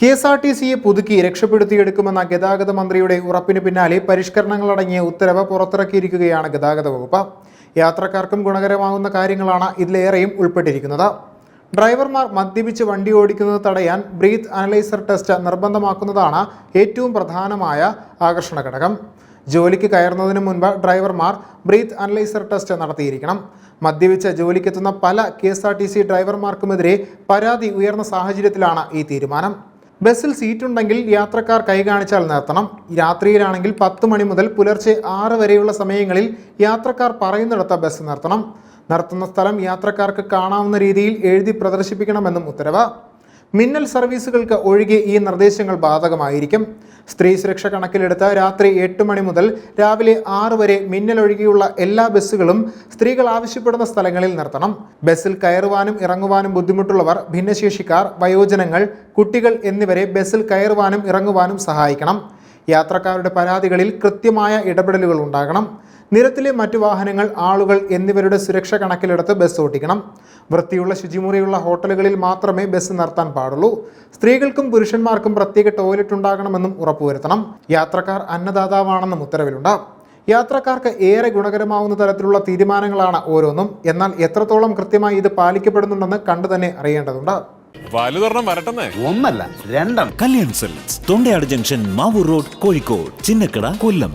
K S R T സിയെ പുതുക്കി രക്ഷപ്പെടുത്തിയെടുക്കുമെന്ന ഗതാഗത മന്ത്രിയുടെ ഉറപ്പിന് പിന്നാലെ പരിഷ്കരണങ്ങളടങ്ങിയ ഉത്തരവ് പുറത്തിറക്കിയിരിക്കുകയാണ് ഗതാഗത വകുപ്പ്. യാത്രക്കാർക്കും ഗുണകരമാകുന്ന കാര്യങ്ങളാണ് ഇതിലേറെയും ഉൾപ്പെട്ടിരിക്കുന്നത്. ഡ്രൈവർമാർ മദ്യപിച്ച് വണ്ടി ഓടിക്കുന്നത് തടയാൻ ബ്രീത്ത് അനലൈസർ ടെസ്റ്റ് നിർബന്ധമാക്കുന്നതാണ് ഏറ്റവും പ്രധാനമായ ആകർഷണ ഘടകം. ജോലിക്ക് കയറുന്നതിന് മുൻപ് ഡ്രൈവർമാർ ബ്രീത്ത് അനലൈസർ ടെസ്റ്റ് നടത്തിയിരിക്കണം. മദ്യപിച്ച് ജോലിക്കെത്തുന്ന പല K S R T C ഡ്രൈവർമാർക്കുമെതിരെ പരാതി ഉയർന്ന സാഹചര്യത്തിലാണ് ഈ തീരുമാനം. ബസ്സിൽ സീറ്റ് ഉണ്ടെങ്കിൽ യാത്രക്കാർ കൈ കാണിച്ചാൽ നിർത്തണം. രാത്രിയിലാണെങ്കിൽ പത്ത് മണി മുതൽ പുലർച്ചെ ആറ് വരെയുള്ള സമയങ്ങളിൽ യാത്രക്കാർ പറയുന്നിടത്ത ബസ് നിർത്തണം. നിർത്തുന്ന സ്ഥലം യാത്രക്കാർക്ക് കാണാവുന്ന രീതിയിൽ എഴുതി പ്രദർശിപ്പിക്കണമെന്നും ഉത്തരവ്. മിന്നൽ സർവീസുകൾക്ക് ഒഴികെ ഈ നിർദ്ദേശങ്ങൾ ബാധകമായിരിക്കും. സ്ത്രീ സുരക്ഷ കണക്കിലെടുത്ത് രാത്രി എട്ട് മണി മുതൽ രാവിലെ ആറ് വരെ മിന്നൽ ഒഴികെയുള്ള എല്ലാ ബസ്സുകളും സ്ത്രീകൾ ആവശ്യപ്പെടുന്ന സ്ഥലങ്ങളിൽ നിർത്തണം. ബസ്സിൽ കയറുവാനും ഇറങ്ങുവാനും ബുദ്ധിമുട്ടുള്ളവർ ഭിന്നശേഷിക്കാർ വയോജനങ്ങൾ കുട്ടികൾ എന്നിവരെ ബസ്സിൽ കയറുവാനും ഇറങ്ങുവാനും സഹായിക്കണം. യാത്രക്കാരുടെ പരാതികളിൽ കൃത്യമായ ഇടപെടലുകൾ ഉണ്ടാകണം. നിരത്തിലെ മറ്റു വാഹനങ്ങൾ ആളുകൾ എന്നിവരുടെ സുരക്ഷ കണക്കിലെടുത്ത് ബസ് ഓട്ടിക്കണം വൃത്തിയുള്ള ശുചിമുറിയുള്ള ഹോട്ടലുകളിൽ മാത്രമേ ബസ് നിർത്താൻ പാടുള്ളൂ. സ്ത്രീകൾക്കും പുരുഷന്മാർക്കും പ്രത്യേക ടോയ്ലറ്റ് ഉണ്ടാകണമെന്നും ഉറപ്പുവരുത്തണം. യാത്രക്കാർ അന്നദാതാവാണെന്നും ഉത്തരവിലുണ്ട്. യാത്രക്കാർക്ക് ഏറെ ഗുണകരമാവുന്ന തരത്തിലുള്ള തീരുമാനങ്ങളാണ് ഓരോന്നും. എന്നാൽ എത്രത്തോളം കൃത്യമായി ഇത് പാലിക്കപ്പെടുന്നുണ്ടെന്ന് കണ്ടു തന്നെ അറിയേണ്ടതുണ്ട്. വലുതൊരെണ്ണം വരട്ടെന്നേ. ഒന്നല്ല രണ്ടെണ്ണം. Kalyan cells Thondayad junction Mavoor road Kozhikode Chinnakada കൊല്ലം.